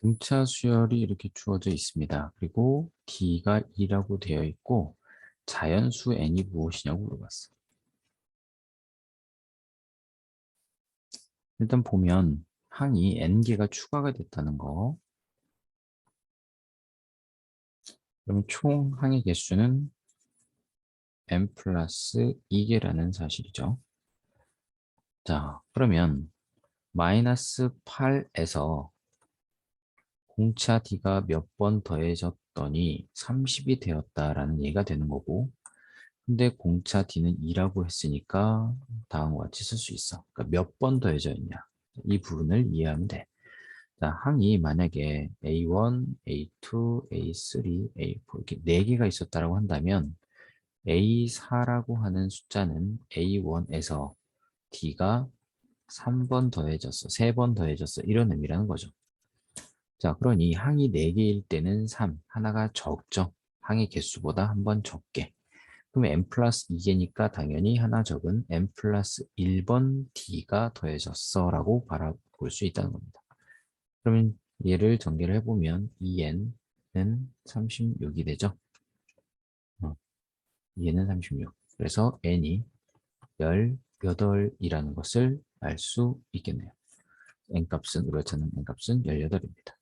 등차 수열이 이렇게 주어져 있습니다. 그리고 D가 2라고 되어 있고 자연수 N이 무엇이냐고 물어봤어. 일단 보면 항이 N개가 추가가 됐다는 거. 그러면 총 항의 개수는 N 플러스 2개라는 사실이죠. 자, 그러면 마이너스 8에서 공차 D가 몇 번 더해졌더니 30이 되었다라는 얘기가 되는 거고 근데 공차 D는 2라고 했으니까 다음과 같이 쓸 수 있어. 그러니까 몇 번 더해져 있냐. 이 부분을 이해하면 돼. 자, 항이 만약에 A1, A2, A3, A4 이렇게 4개가 있었다고 한다면 A4라고 하는 숫자는 A1에서 D가 3번 더해졌어. 3번 더해졌어. 이런 의미라는 거죠. 자, 그러니 항이 4개일 때는 3, 하나가 적죠. 항의 개수보다 한 번 적게. 그럼 n 플러스 2개니까 당연히 하나 적은 n 플러스 1번 d가 더해졌어 라고 바라볼 수 있다는 겁니다. 그러면 얘를 전개를 해보면 2n은 36이 되죠. 어, 2n은 36. 그래서 n이 18이라는 것을 알 수 있겠네요. n값은 우리가 찾는 n값은 18입니다.